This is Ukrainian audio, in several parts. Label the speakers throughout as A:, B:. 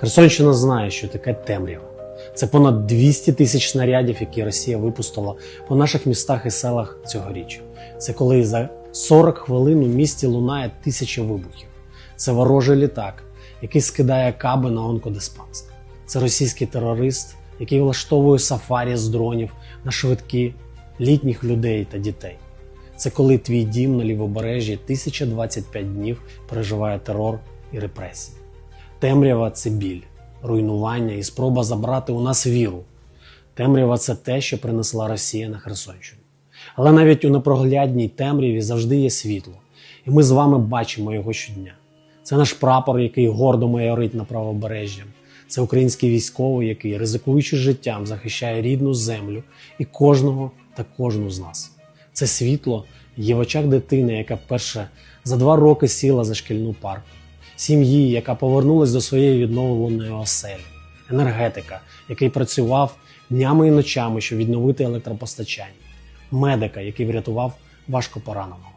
A: Херсонщина знає, що таке темрява. Це понад 200 тисяч снарядів, які Росія випустила по наших містах і селах цьогоріч. Це коли за 40 хвилин у місті лунає тисяча вибухів. Це ворожий літак, який скидає каби на онкодиспансер. Це російський терорист, який влаштовує сафарі з дронів на швидкі літніх людей та дітей. Це коли твій дім на лівобережжі 1025 днів переживає терор і репресії. Темрява це біль, руйнування і спроба забрати у нас віру. Темрява це те, що принесла Росія на Херсонщину. Але навіть у непроглядній темряві завжди є світло, і ми з вами бачимо його щодня. Це наш прапор, який гордо майорить на правобережжя. Це український військовий, який, ризикуючи життям, захищає рідну землю і кожного та кожну з нас. Це світло є в очах дитини, яка вперше за два роки сіла за шкільну парку, сім'ї, яка повернулась до своєї відновленої оселі, енергетика, який працював днями і ночами, щоб відновити електропостачання, медика, який врятував важко пораненого,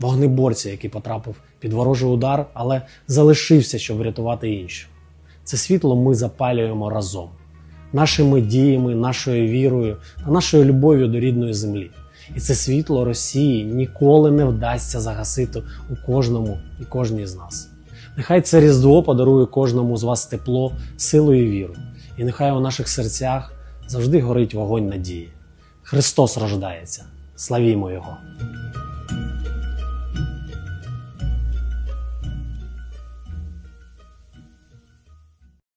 A: вогнеборця, який потрапив під ворожий удар, але залишився, щоб врятувати інших. Це світло ми запалюємо разом, нашими діями, нашою вірою та нашою любов'ю до рідної землі. І це світло Росії ніколи не вдасться загасити у кожному і кожній з нас. Нехай це Різдво подарує кожному з вас тепло, силу і віру. І нехай у наших серцях завжди горить вогонь надії. Христос рождається. Славімо Його!